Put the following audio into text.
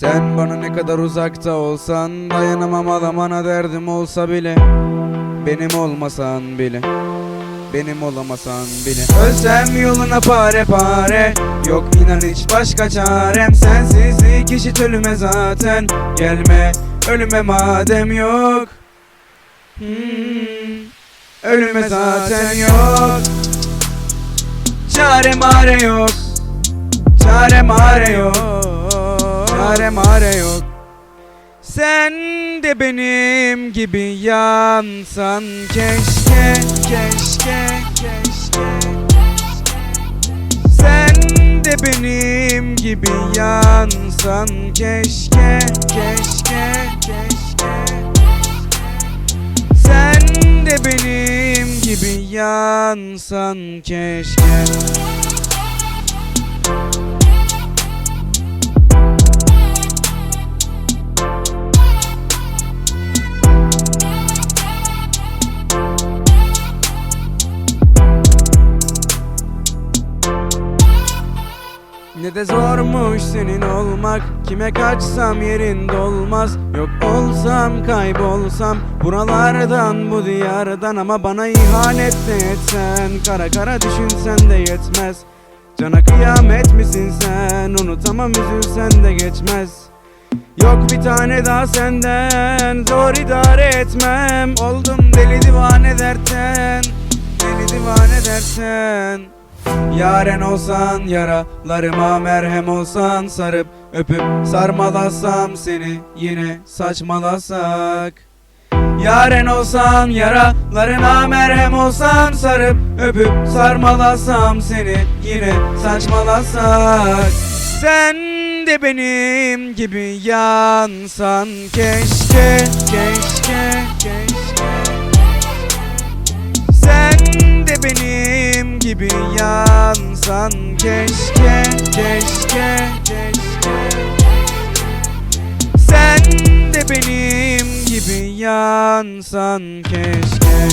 Sen bana ne kadar uzakta olsan Dayanamam alamana derdim olsa bile. Benim olmasan bile Benim olamasan bile. Ölsem yoluna pare pare Yok inan hiç başka çarem. Sensizlik eşit ölüme zaten Gelme ölüme madem yok. Hmm, Ölüme zaten yok. Çare mare yok Çare mare yok Çare mare yok. Sen de benim gibi yansan. Keşke Keşke keşke. Sen de benim gibi yansan. Keşke Keşke keşke. Sen de benim gibi yansan. Keşke Ne de zormuş senin olmak. Kime kaçsam yerin dolmaz Yok olsam kaybolsam Buralardan bu diyardan. Ama bana ihanet de etsen Kara kara düşünsen de yetmez. Cana kıyamet misin sen? Unutamam üzülsen de geçmez. Yok bir tane daha senden Zor idare etmem. Oldum deli divane dertten Deli divane dertten Yaren olsan yaralarıma merhem olsan Sarıp öpüp sarmalasam seni yine saçmalasak. Yaren olsan yaralarına merhem olsan Sarıp öpüp sarmalasam seni yine saçmalasak. Sen de benim gibi yansan keşke keşke keşke. Sen de benim gibi yansan keşke keşke keşke. Sen de benim gibi yansan keşke